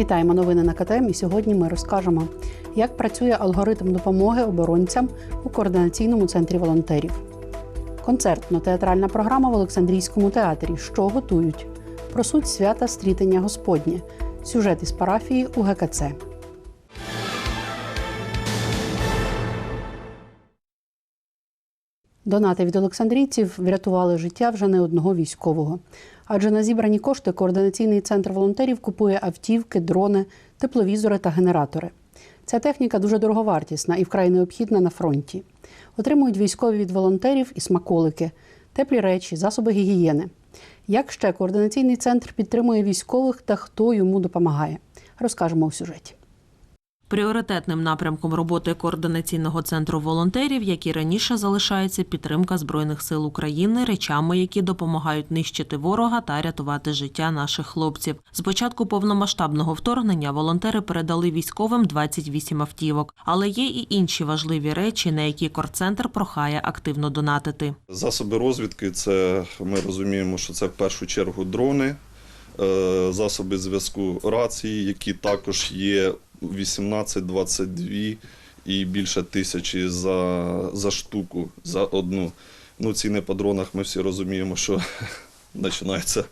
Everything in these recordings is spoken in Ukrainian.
Вітаємо новини на КТМ. І сьогодні ми розкажемо, як працює алгоритм допомоги оборонцям у координаційному центрі волонтерів. Концертно-театральна програма в Олександрійському театрі. Що готують? Про суть свята стрітення Господнє. Сюжет із парафії у ГКЦ. Донати від олександрійців врятували життя вже не одного військового. Адже на зібрані кошти координаційний центр волонтерів купує автівки, дрони, тепловізори та генератори. Ця техніка дуже дороговартісна і вкрай необхідна на фронті. Отримують військові від волонтерів і смаколики, теплі речі, засоби гігієни. Як ще координаційний центр підтримує військових та хто йому допомагає, розкажемо у сюжеті. Пріоритетним напрямком роботи координаційного центру волонтерів, як і раніше залишається підтримка збройних сил України речами, які допомагають нищити ворога та рятувати життя наших хлопців. З початку повномасштабного вторгнення волонтери передали військовим 28 автівок, але є і інші важливі речі, на які корцентр прохає активно донатити. Засоби розвідки це ми розуміємо, що це в першу чергу дрони, е, засоби зв'язку рації, які також є 18-22 і більше тисячі за, за штуку, за одну. Ну, ціни по дронах ми всі розуміємо, що починаються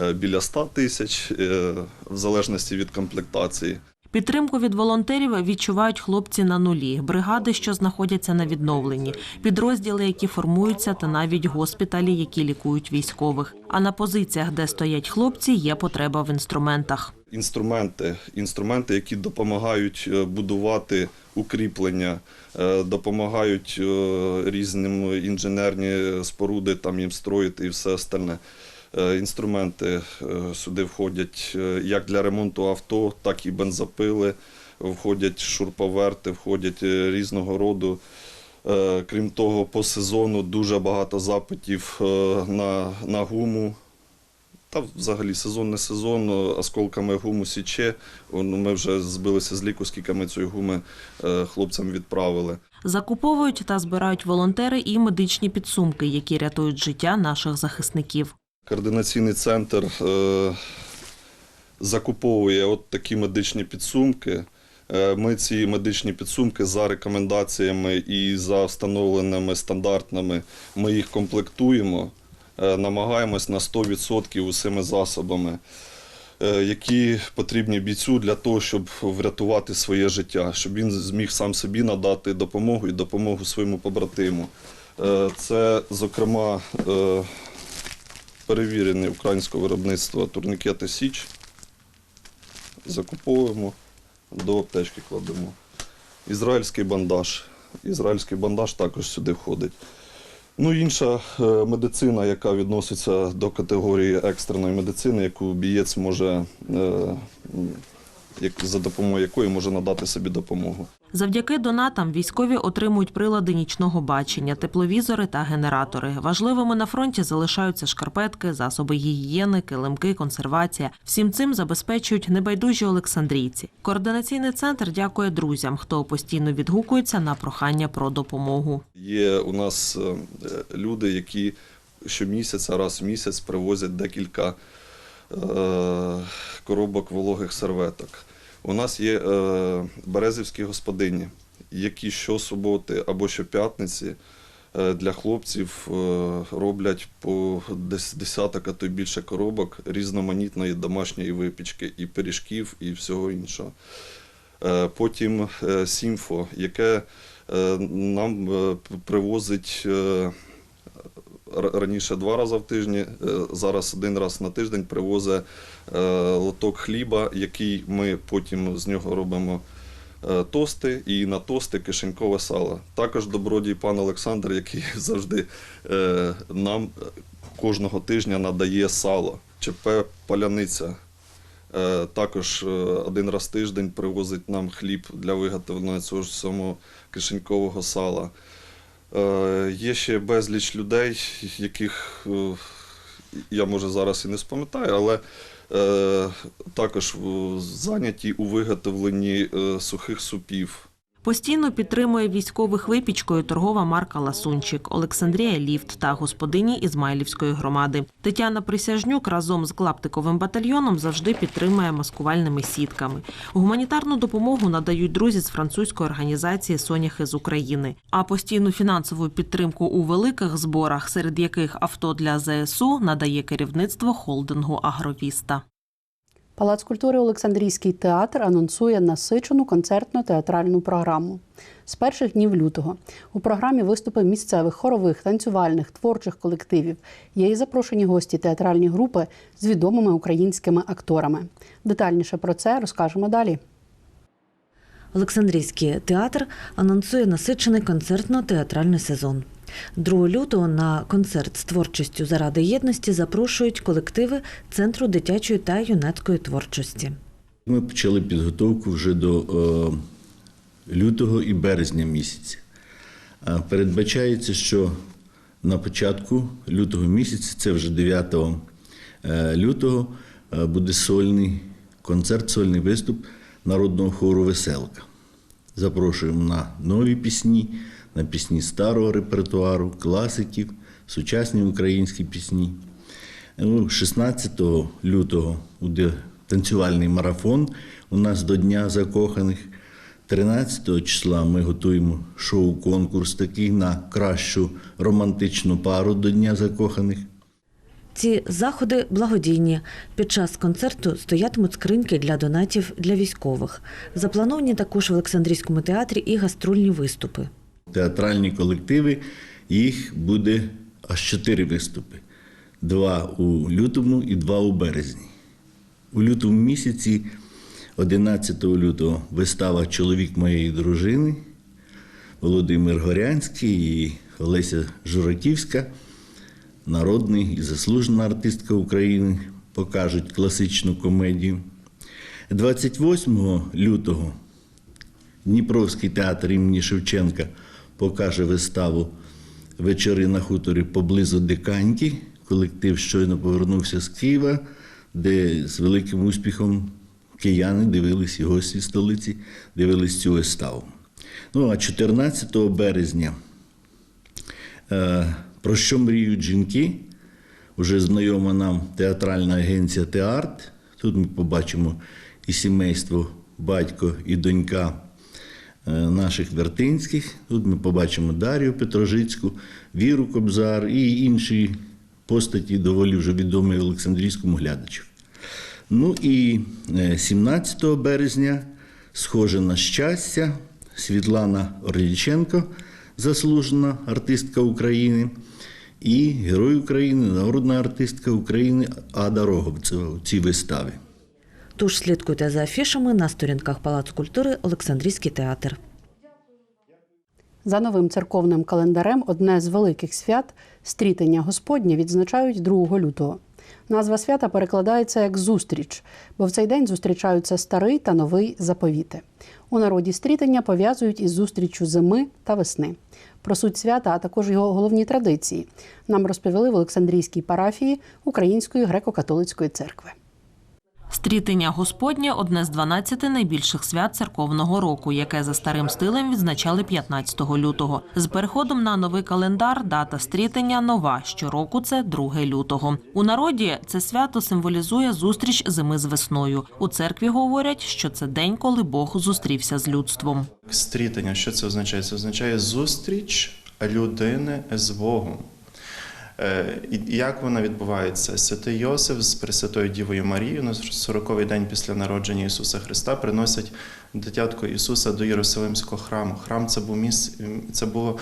е, біля 100 тисяч, е, в залежності від комплектації. Підтримку від волонтерів відчувають хлопці на нулі, бригади, що знаходяться на відновленні, підрозділи, які формуються, та навіть госпіталі, які лікують військових. А на позиціях, де стоять хлопці, є потреба в інструментах. інструменти, інструменти, які допомагають е, будувати укріплення, е, допомагають е, різним інженерні споруди там їм строїти і все остальне. Е, Інструменти е, сюди входять е, як для ремонту авто, так і бензопили, входять шурповерти, входять різного роду. Крім того, по сезону дуже багато запитів на, на гуму. Та взагалі сезон не сезон, осколками гуму січе. Ну, Ми вже збилися з ліку, скільки ми цієї гуми хлопцям відправили. Закуповують та збирають волонтери і медичні підсумки, які рятують життя наших захисників. Координаційний центр е, закуповує от такі медичні підсумки. Е, Ми ці медичні підсумки за рекомендаціями і за встановленими стандартами ми їх комплектуємо, е, намагаємось на 100% усіми засобами, які потрібні бійцю для того, щоб врятувати своє життя, щоб він зміг сам собі надати допомогу і допомогу своєму побратиму. Це, зокрема, перевірені українського виробництва турнікети Січ. Закуповуємо, до аптечки кладемо. Ізраїльський бандаж. Ізраїльський бандаж також сюди входить. Ну, інша е, медицина, яка відноситься до категорії екстреної медицини, яку бієць може, е, за допомогою якої може надати собі допомогу. Завдяки донатам військові отримують прилади нічного бачення, тепловізори та генератори. Важливими на фронті залишаються шкарпетки, засоби гігієни, килимки, консервація. Всім цим забезпечують небайдужі олександрійці. Координаційний центр дякує друзям, хто постійно відгукується на прохання про допомогу. Є у нас е, люди, які щомісяця, раз в місяць привозять декілька е, коробок вологих серветок. У нас є е, березівські господині, які щосуботи або щоп'ятниці е, для хлопців е, роблять по десяток, а то й більше коробок різноманітної домашньої випічки, і пиріжків, і всього іншого. Потім Сімфо, яке нам привозить раніше два рази в тижні, е, зараз один раз на тиждень привозить е, лоток хліба, який ми потім з нього робимо е, тости, і на тости кишенькове сало. Також добродій пан Олександр, який завжди нам кожного тижня надає сало. ЧП Паляниця. Також один раз в тиждень привозить нам хліб для виготовлення цього ж самого кишенькового сала. Е, Є ще безліч людей, яких е, я може зараз і не спам'ятаю, але е, також зайняті у виготовленні сухих супів. Постійно підтримує військових випічкою торгова марка Ласунчик, Олександрія Ліфт та господині Ізмайлівської громади. Тетяна Присяжнюк разом з клаптиковим батальйоном завжди підтримує маскувальними сітками. Гуманітарну допомогу надають друзі з французької організації Соняхи з України. А постійну фінансову підтримку у великих зборах, серед яких авто для ЗСУ, надає керівництво холдингу Агровіста. Палац культури Олександрійський театр анонсує насичену концертно-театральну програму. З перших днів лютого у програмі виступи місцевих хорових, танцювальних, творчих колективів. Є і запрошені гості театральні групи з відомими українськими акторами. Детальніше про це розкажемо далі. Олександрійський театр анонсує насичений концертно-театральний сезон. 2 лютого на концерт з творчістю заради єдності запрошують колективи Центру дитячої та юнацької творчості. Ми почали підготовку вже до е, лютого і березня місяця. Е, Передбачається, що на початку лютого місяця, це вже 9 е, лютого, буде сольний концерт, сольний виступ народного хору Веселка. Запрошуємо на нові пісні, на пісні старого репертуару, класиків, сучасні українські пісні. Ну, 16 лютого буде танцювальний марафон у нас до Дня закоханих. 13 числа ми готуємо шоу-конкурс такий на кращу романтичну пару до Дня закоханих. Ці заходи благодійні. Під час концерту стоятимуть скриньки для донатів для військових. Заплановані також в Олександрійському театрі і гастрольні виступи. Театральні колективи, їх буде аж чотири виступи: два у лютому і два у березні. У лютому місяці, 11 лютого, вистава Чоловік моєї дружини Володимир Горянський і Олеся Жураківська, народний і заслужена артистка України, покажуть класичну комедію. 28 лютого Дніпровський театр імені Шевченка покаже виставу Вечори на хуторі поблизу Диканьки. Колектив щойно повернувся з Києва, де з великим успіхом кияни дивились і гості столиці, дивились цю виставу. Ну а 14 березня е, про що мріють жінки? Уже знайома нам театральна агенція Теарт. Тут ми побачимо і сімейство, батько і донька е, наших Вертинських. Тут ми побачимо Дар'ю Петрожицьку, Віру Кобзар і інші постаті, доволі вже відомі Олександрійському глядачу. Ну і е, 17 березня, схоже на щастя, Світлана Орліченко, заслужена артистка України, і Герой України, народна артистка України Ада Роговцева у цій виставі. Тож слідкуйте за афішами на сторінках Палацу культури Олександрійський театр. За новим церковним календарем одне з великих свят стрітення Господнє відзначають 2 лютого. Назва свята перекладається як зустріч, бо в цей день зустрічаються старий та новий заповіти. У народі стрітення пов'язують із зустріччю зими та весни. Про суть свята, а також його головні традиції, нам розповіли в Олександрійській парафії Української греко-католицької церкви. Стрітення Господнє одне з 12 найбільших свят церковного року, яке за старим стилем відзначали 15 лютого. З переходом на новий календар дата стрітення нова. Щороку це 2 лютого. У народі це свято символізує зустріч зими з весною. У церкві говорять, що це день, коли Бог зустрівся з людством. Стрітання, що це означає? Це означає зустріч людини з Богом. Е, І як вона відбувається? Святий Йосиф з Пресвятою Дівою Марією на 40-й день після народження Ісуса Христа приносять дитятко Ісуса до Єрусалимського храму. Храм це був міс... це було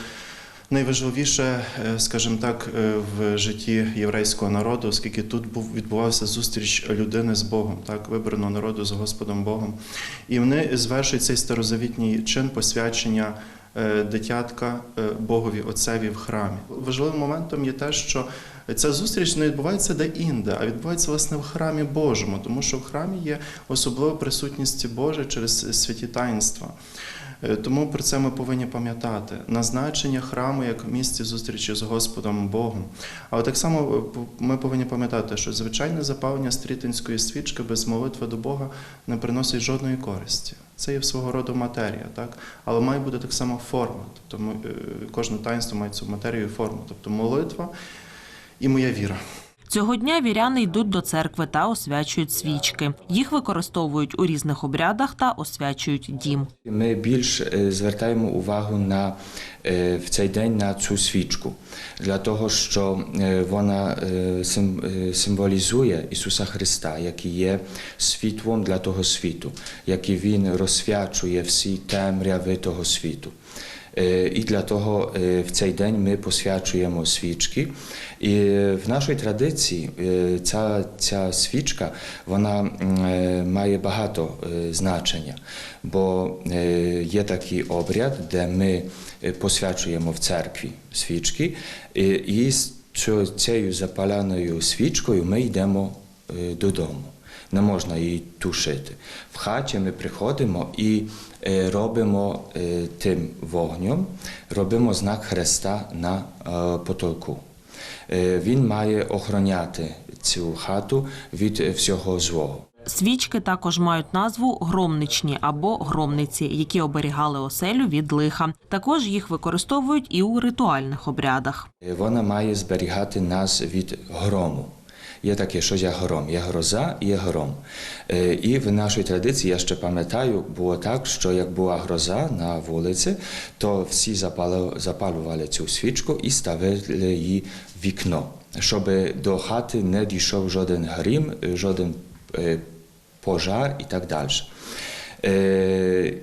найважливіше, е, скажімо так, е, в житті єврейського народу, оскільки тут був відбувався зустріч людини з Богом, так вибраного народу з Господом Богом. І вони звершують цей старозавітній чин посвячення дитятка е, Богові Отцеві в храмі. Важливим моментом є те, що ця зустріч не відбувається де-інде, а відбувається власне в храмі Божому, тому що в храмі є особлива присутність Божа через святі таїнства. Е, Тому про це ми повинні пам'ятати. Назначення храму як місце зустрічі з Господом Богом. Але так само е, ми повинні пам'ятати, що звичайне запалення стрітинської свічки без молитви до Бога не приносить жодної користі. Це є свого роду матерія, так? але має бути так само форма. Тобто е, кожне таїнство має цю матерію і форму. Тобто молитва і моя віра. Цього дня віряни йдуть до церкви та освячують свічки. Їх використовують у різних обрядах та освячують дім. Ми більш е, звертаємо увагу на е, в цей день на цю свічку, для того, що е, вона сим- символізує Ісуса Христа, який є світлом для того світу, який Він розсвячує всі темряви того світу. І для того в цей день ми посвячуємо свічки. І в нашій традиції ця, ця свічка вона має багато значення, бо є такий обряд, де ми посвячуємо в церкві свічки, і, з цією запаленою свічкою ми йдемо додому. Не можна її тушити. В хаті ми приходимо і е, робимо е, тим вогнем, робимо знак Христа на е, потолку. Він має охороняти цю хату від всього злого. Свічки також мають назву громничні або громниці, які оберігали оселю від лиха. Також їх використовують і у ритуальних обрядах. Вона має зберігати нас від грому. Є таке, що є гром, є гроза є гром. Е, І в нашій традиції, я ще пам'ятаю, було так, що як була гроза на вулиці, то всі запалювали цю свічку і ставили її в вікно, щоб до хати не дійшов жоден грім, жоден е, пожар і так далі.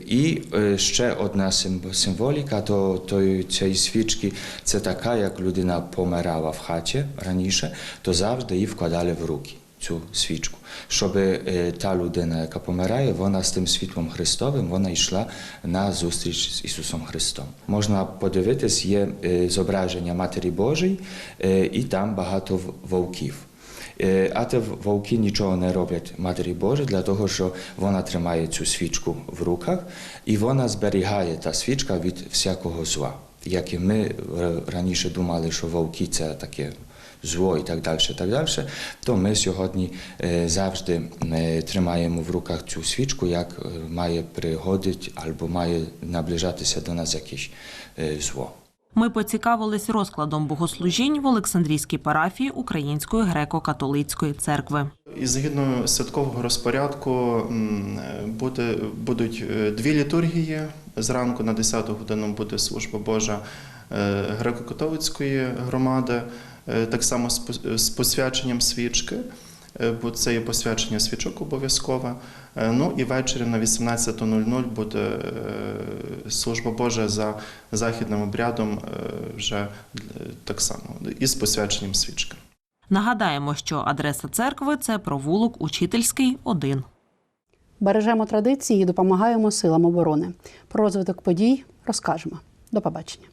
І ще одна символ- символіка то, цієї свічки це така, як людина помирала в хаті раніше, то завжди її вкладали в руки. Цю свічку, щоб та людина, яка помирає, вона з тим світлом Христовим, вона йшла на зустріч з Ісусом Христом. Можна подивитись, є зображення Матері Божої, і там багато вовків. Е, А те вовки нічого не роблять Матері Божій, для того, що вона тримає цю свічку в руках, і вона зберігає та свічка від всякого зла. Як і ми е, раніше думали, що вовки це таке зло і так далі, так далі, то ми сьогодні е, завжди тримаємо в руках цю свічку, як має приходити або має наближатися до нас якесь зло. Ми поцікавились розкладом богослужінь в Олександрійській парафії Української греко-католицької церкви. І згідно святкового розпорядку буде, будуть е, дві літургії. Зранку на 10 годину буде служба Божа е, греко-католицької громади, е, так само з посвяченням свічки, бо це є посвячення свічок обов'язкове. Е, Ну і ввечері на 18.00 буде е, служба Божа за західним обрядом е, вже е, так само із посвяченням свічки. Нагадаємо, що адреса церкви це провулок Учительський 1. Бережемо традиції і допомагаємо силам оборони. Про розвиток подій розкажемо. До побачення.